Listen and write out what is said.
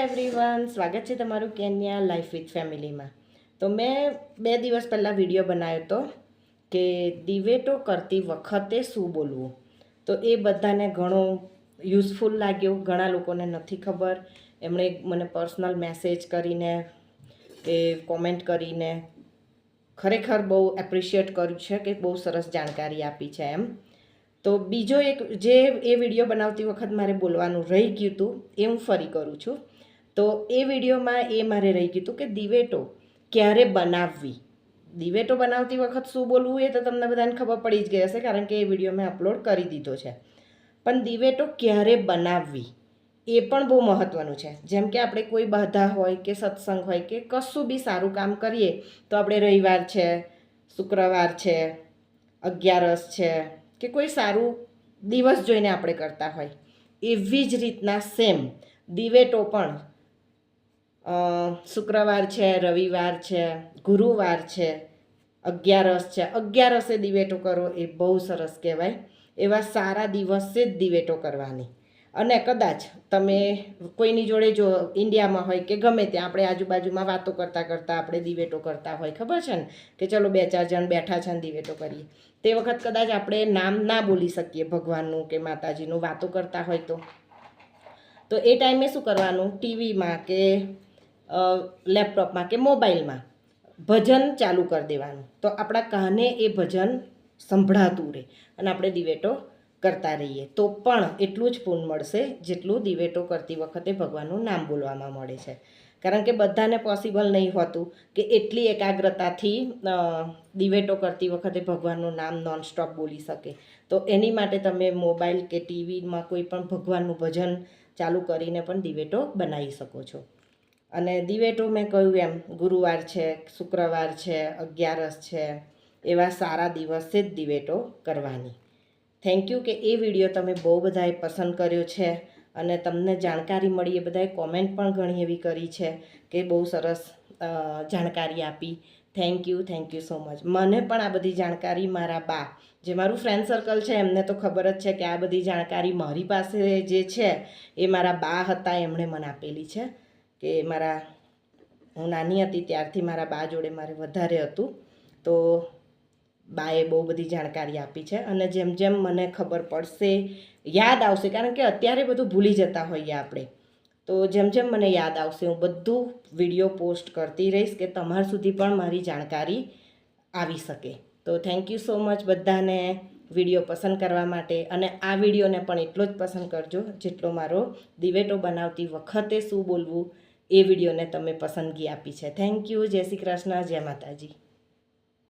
Everyone સ્વાગત છે તમારું કેન્યા લાઈફ વિથ ફેમિલીમાં તો મેં બે દિવસ પહેલાં વીડિયો બનાવ્યો હતો કે દિવેટો કરતી વખતે શું બોલવું? તો એ બધાને ઘણો યુઝફુલ લાગ્યો. ઘણા લોકોને નથી ખબર. એમણે મને પર્સનલ મેસેજ કરીને કે કોમેન્ટ કરીને ખરેખર બહુ એપ્રિશિએટ કર્યું છે કે બહુ સરસ જાણકારી આપી છે એમ. તો બીજો એક જે એ વીડિયો બનાવતી વખત મારે બોલવાનું રહી ગયું હતું, એ હું ફરી કરું છું. તો એ વિડીયોમાં એ મારે રહી ગયું હતું કે દિવેટો ક્યારે બનાવવી? દિવેટો બનાવતી વખત શું બોલવું એ તો તમને બધાને ખબર પડી જ ગઈ હશે કારણ કે એ વીડિયો મેં અપલોડ કરી દીધો છે. પણ દિવેટો ક્યારે બનાવવી? એ પણ બહુ મહત્ત્વનું છે. જેમ કે આપણે કોઈ બાધા હોય કે સત્સંગ હોય કે કશું બી સારું કામ કરીએ તો આપણે રવિવાર છે, શુક્રવાર છે, અગિયારસ છે કે કોઈ સારું દિવસ જોઈને આપણે કરતા હોય. એવી જ રીતના સેમ દિવેટો પણ શુક્રવાર છે, રવિવાર છે, ગુરુવાર છે, અગિયારસ છે. અગિયારસે દિવેટો કરો એ બહુ સરસ કહેવાય. એવા સારા દિવસે જ દિવેટો કરવાની. અને કદાચ તમે કોઈની જોડે જો ઇન્ડિયામાં હોય કે ગમે ત્યાં આપણે આજુબાજુમાં વાતો કરતાં કરતાં આપણે દિવેટો કરતા હોય, ખબર છે ને? કે ચલો બે ચાર જણ બેઠા છે ને દિવેટો કરીએ. તે વખત કદાચ આપણે નામ ના બોલી શકીએ ભગવાનનું કે માતાજીનું વાતો કરતા હોય તો. તો એ ટાઈમે શું કરવાનું? ટીવીમાં કે લેપટોપમાં કે મોબાઈલમાં ભજન ચાલુ કરી દેવાનું. તો આપણા કાને એ ભજન સંભળાતું રહે અને આપણે દિવેટો કરતા રહીએ. તો પણ એટલું જ પૂન મળશે જેટલું દિવેટો કરતી વખતે ભગવાનનું નામ બોલવામાં મળે છે. કારણ કે બધાને પોસિબલ નહીં હોતું કે એટલી એકાગ્રતાથી દિવેટો કરતી વખતે ભગવાનનું નામ નોન સ્ટોપ બોલી શકે. તો એની માટે તમે મોબાઈલ કે ટીવીમાં કોઈ પણ ભગવાનનું ભજન ચાલુ કરીને પણ દિવેટો બનાવી શકો છો. અને દિવેટો મેં કહ્યું એમ, ગુરુવાર છે, શુક્રવાર છે, અગિયારસ છે, એવા સારા દિવસે જ દિવેટો કરવાની. થેન્ક યુ કે એ વીડિયો તમે બહુ બધાએ પસંદ કર્યો છે અને તમને જાણકારી મળી, એ બધાએ કોમેન્ટ પણ ઘણી એવી કરી છે કે બહુ સરસ જાણકારી આપી. Thank you thank you so much મને પણ આ બધી જાણકારી મારા બા, જે મારું ફ્રેન્ડ સર્કલ છે, એમને તો ખબર જ છે કે આ બધી જાણકારી મારી પાસે જે છે, એ મારા બા હતા, એમણે મને આપેલી છે. કે મારા, હું નાની હતી ત્યારથી મારા બા જોડે મારે વધારે હતું. તો બાએ બહુ બધી જાણકારી આપી છે અને જેમ જેમ મને ખબર પડશે, યાદ આવશે, કારણ કે અત્યારે બધું ભૂલી જતા હોઈએ આપણે. તો જેમ જેમ મને યાદ આવશે, હું બધું વીડિયો પોસ્ટ કરતી રહીશ કે તમારા સુધી પણ મારી જાણકારી આવી શકે. તો થેન્ક યુ સો મચ બધાને વીડિયો પસંદ કરવા માટે. અને આ વિડીયોને પણ એટલો જ પસંદ કરજો, જેટલો મારો દિવેટો બનાવતી વખતે શું બોલવું એ વિડીયોને તમે પસંદગી આપી છે. થેન્ક યુ જય શ્રી કૃષ્ણ. જય માતાજી.